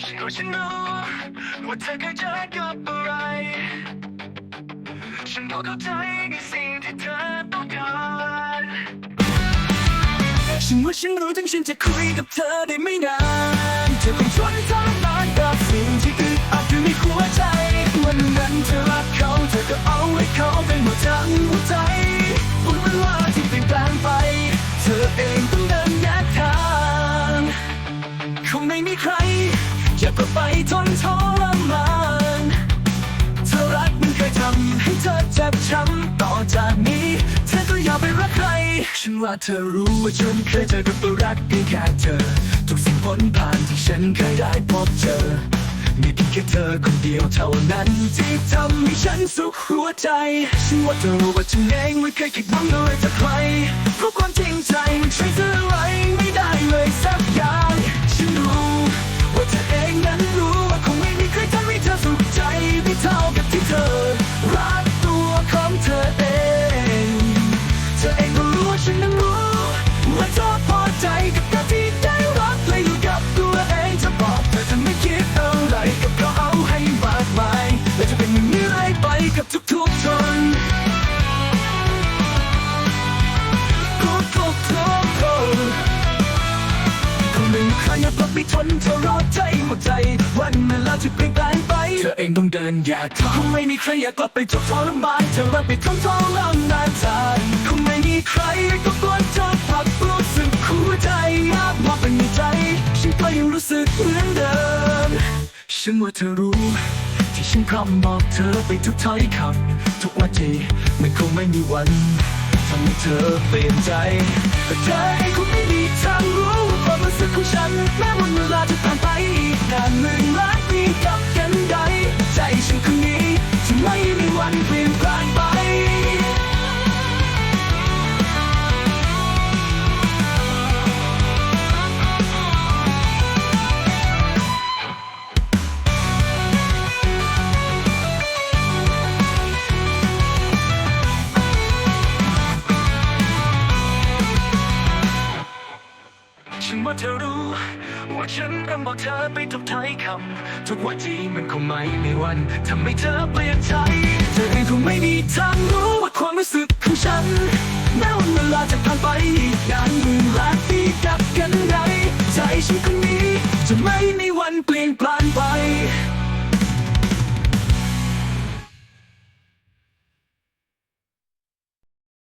ฉันรู้ฉันรู้ว่าเธอเคยเจอกับอะไร ฉันก็เข้าใจในสิ่งที่เธอต้องการฉันว่าฉันรู้ถึงฉันจะคุยกับเธอได้ไม่นานเธอคงทนทรมานกับสิ่งที่อึดอัดอยู่ในหัวใจวันนั้นเธอรักเขาเธอก็เอาไว้เขาเป็นหมดทั้งหัวใจบุญเวลาที่เปลี่ยนแปลงไป เธอเองต้องเดิน ทนทรมานเธอรักมันเคยทำให้เธอเจ็บช้ำต่อจากนี้เธอก็อย่าไปรักใคร ฉันว่าเธอรู้ว่าฉันเคยเจอกับรักเพียงแค่เธอ ทุกสิ่งผลผ่านที่ฉันเคยได้พบเจอ มีเพียงแค่เธอคนเดียวเท่านั้น ที่ทำให้ฉันสุขหัวใจ ฉันว่าเธอรู้ว่าฉันเองไม่เคยคิดหวังอะไรจากใคร ไม่ทนเธอรอใจหมดใจ วันเวลาจะเปลี่ยนแปลงไป เธอเองต้องเดินแยกทางคงไม่มีใครอยากกลับไปจบทรมานเธอรักไปทนทรมานใจคงไม่มีใครก็กวนเธอพักรู้สึกหัวใจมากมากเป็นในใจฉันก็ยังรู้สึกเหมือนเดิมฉันว่าเธอรู้ที่ฉันพร่ำบอกเธอไปทุกถ้อยคำทุกวันทีมันคงไม่มีวันทำให้เธอเปลี่ยนใจแต่เธอเองคงไม่มีทางรู้ ว่าค ฉันว่าเธอรู้ ว่าฉันรำบอกเธอไปทุกท้ายคำ ทุกวันที่มันคงไม่มีวันทำให้เธอเปลี่ยนใจ เธอเองคงไม่มีทางรู้ว่าความรู้สึกของฉันแม้วันเวลาจะผ่านไปอีกนานหมื่นล้านปีกับกันใดใจฉันคนนี้จะไม่มีวันเปลี่ยนแปลง